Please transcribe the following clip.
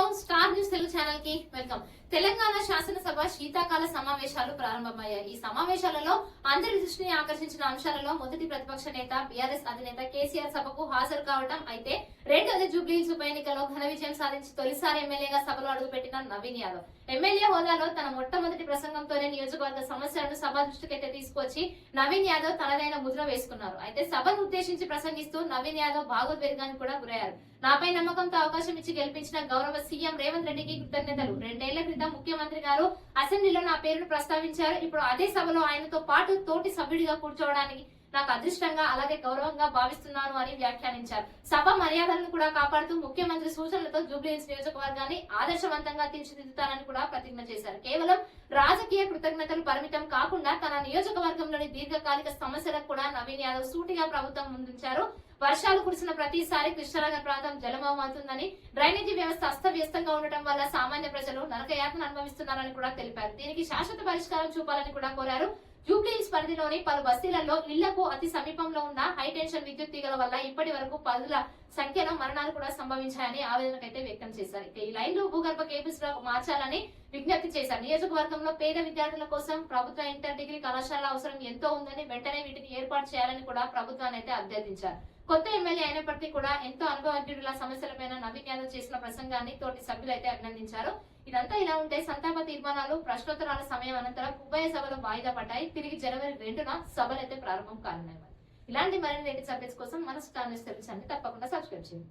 Hello star news Telugu ఛానల్కి welcome. Telangana శాసనసభ శీతాకాల సమావేశాలు ప్రారంభమయ్యాయి. ఈ సమావేశాలలో అందరి దృష్టిని ఆకర్షించిన అంశాలలో మొదటి ప్రతిపక్ష నేత బీఆర్ఎస్ అధినేత కేసీఆర్ సభకు హాజరు కావడం అయితే రెండోది జూబ్లీహిల్స్ ఉప ఎన్నికలో ఘన విజయం సాధించి తొలిసారి ఎమ్మెల్యేగా సభలో అడుగుపెట్టిన నవీన్ యాదవ్. ఎమ్మెల్యే హోదాలో తన మొట్ట ప్రసంగంతోనే నియోజకవర్గ సమస్యలను సభ దృష్టికైతే తీసుకొచ్చి నవీన్ యాదవ్ తనదైన ముద్ర వేసుకున్నారు. అయితే సభను ఉద్దేశించి ప్రసంగిస్తూ నవీన్ యాదవ్ భాగోద్వేగానికి కూడా గురయ్యారు. నాపై నమ్మకంతో అవకాశం ఇచ్చి గెలిపించిన గౌరవ సీఎం రేవంత్ రెడ్డికి కృతజ్ఞతలు. రెండేళ్ళ క్రితం ముఖ్యమంత్రి గారు అసెంబ్లీలో నా పేరును ప్రస్తావించారు. ఇప్పుడు అదే సభలో ఆయనతో పాటు తోటి సభ్యుడిగా కూర్చోవడానికి నాకు అదృష్టంగా అలాగే గౌరవంగా భావిస్తున్నాను అని వ్యాఖ్యానించారు. సభ మర్యాదలను కూడా కాపాడుతూ ముఖ్యమంత్రి సూచనలతో జూబ్లీహిల్స్ నియోజకవర్గాన్ని ఆదర్శవంతంగా తీర్చిదిద్దుతానని కూడా ప్రతిజ్ఞ చేశారు. కేవలం రాజకీయ కృతజ్ఞతలు పరిమితం కాకుండా తన నియోజకవర్గంలోని దీర్ఘకాలిక సమస్యలకు కూడా నవీన్ యాదవ్ సూటిగా ప్రభుత్వం ముందుంచారు. వర్షాలు కురిసిన ప్రతిసారి కృష్ణనగర్ ప్రాంతం జలమవుతుందని డ్రైనేజీ వ్యవస్థ అస్తవ్యస్తంగా ఉండటం వల్ల సామాన్య ప్రజలు నరకయాతన అనుభవిస్తున్నారని కూడా తెలిపారు. దీనికి శాశ్వత పరిష్కారం చూపాలని కూడా కోరారు. జూబ్లీహిల్స్ పరిధిలోని పలు బస్తీలలో ఇళ్ళకు అతి సమీపంలో ఉన్న హైటెన్షన్ విద్యుత్ తీగల వల్ల ఇప్పటి వరకు పదుల సంఖ్యలో మరణాలు కూడా సంభవించాయని ఆవేదనకైతే వ్యక్తం చేశారు. ఈ లైన్లు భూగర్భ కేబుల్స్లో మార్చాలని విజ్ఞప్తి చేశారు. నియోజకవర్గంలో పేద విద్యార్థుల కోసం ప్రభుత్వ ఇంటర్ డిగ్రీ కళాశాల అవసరం ఎంతో ఉందని వెంటనే వీటిని ఏర్పాటు చేయాలని కూడా ప్రభుత్వాన్ని అయితే అభ్యర్థించారు. కొత్త ఎమ్మెల్యే అయినప్పటికీ కూడా ఎంతో అనుభవజ్ఞుడుల సమస్యలపైన నవీన్ యాదవ్ చేసిన ప్రసంగాన్ని తోటి సభ్యులు అయితే అభినందించారు. ఇదంతా ఇలా ఉంటే సంతాప తీర్మానాలు ప్రశ్నోత్తరాల సమయం అనంతరం ఉభయ సభలు వాయిదా పడ్డాయి. తిరిగి జనవరి రెండున సభలు అయితే ప్రారంభం కానున్నాయి ఇలాంటి మరిన్ని లేటెస్ట్ అప్డేట్స్ కోసం మన స్టార్ న్యూస్ తెలుగు తప్పకుండా సబ్స్క్రైబ్ చేయండి.